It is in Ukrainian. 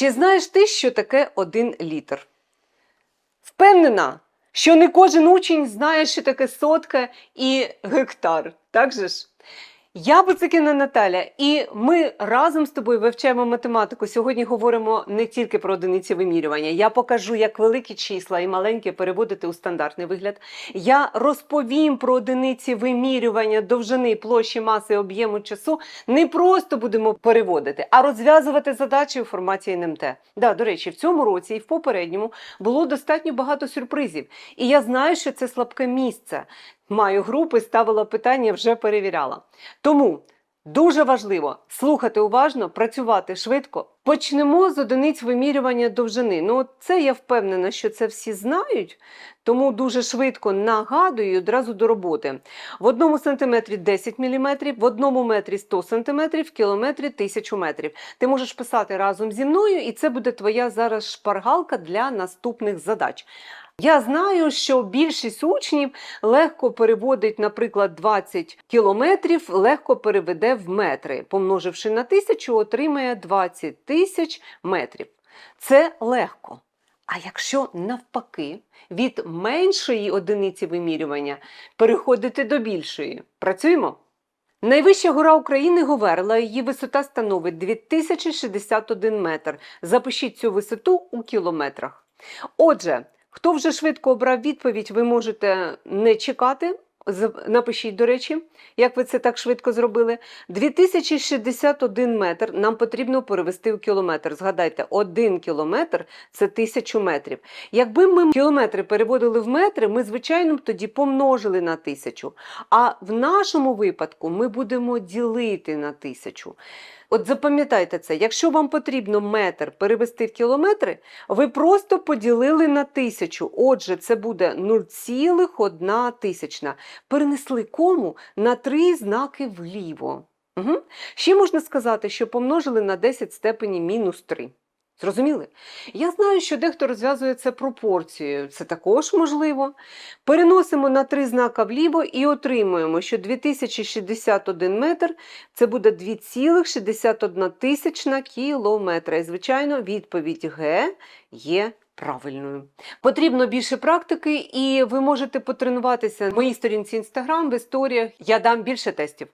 Чи знаєш ти, що таке один літр? Впевнена, що не кожен учень знає, що таке сотка і гектар. Так же ж? Я Буцикіна Наталя, і ми разом з тобою вивчаємо математику. Сьогодні говоримо не тільки про одиниці вимірювання. Я покажу, як великі числа і маленькі переводити у стандартний вигляд. Я розповім про одиниці вимірювання довжини, площі, маси, об'єму часу. Не просто будемо переводити, а розв'язувати задачі у форматі НМТ. Да, до речі, в цьому році і в попередньому було достатньо багато сюрпризів. І я знаю, що це слабке місце. Маю групи, ставила питання, вже перевіряла. Тому дуже важливо слухати уважно, працювати швидко. Почнемо з одиниць вимірювання довжини. Ну, це я впевнена, що це всі знають, тому дуже швидко нагадую одразу до роботи. В одному сантиметрі 10 мм, в одному метрі 100 см, в кілометрі 1000 метрів. Ти можеш писати разом зі мною, і це буде твоя зараз шпаргалка для наступних задач. Я знаю, що більшість учнів легко переводить, наприклад, 20 кілометрів, легко переведе в метри. Помноживши на тисячу, отримає 20 тисяч метрів. Це легко. А якщо навпаки від меншої одиниці вимірювання переходити до більшої, працюємо? Найвища гора України Говерла, її висота становить 2061 метр. Запишіть цю висоту у кілометрах. Отже, Хто вже швидко обрав відповідь, ви можете не чекати. Напишіть, до речі, як ви це так швидко зробили. 2061 метр нам потрібно перевести у кілометр. Згадайте, 1 кілометр це 1000 метрів. Якби ми кілометри переводили в метри, ми, звичайно, тоді помножили на 1000. А в нашому випадку ми будемо ділити на 1000. От запам'ятайте це, якщо вам потрібно метр перевести в кілометри, ви просто поділили на тисячу. Отже, це буде 0,1 тисячна. Перенесли кому на три знаки вліво. Угу. Ще можна сказати, що помножили на 10 степені мінус 3. Зрозуміли? Я знаю, що дехто розв'язує це пропорцією. Це також можливо. Переносимо на три знака вліво і отримуємо, що 2061 метр це буде 2,61 тисячна кілометра. І, звичайно, відповідь Г є правильною. Потрібно більше практики, і ви можете потренуватися на моїй сторінці Instagram в історіях. Я дам більше тестів.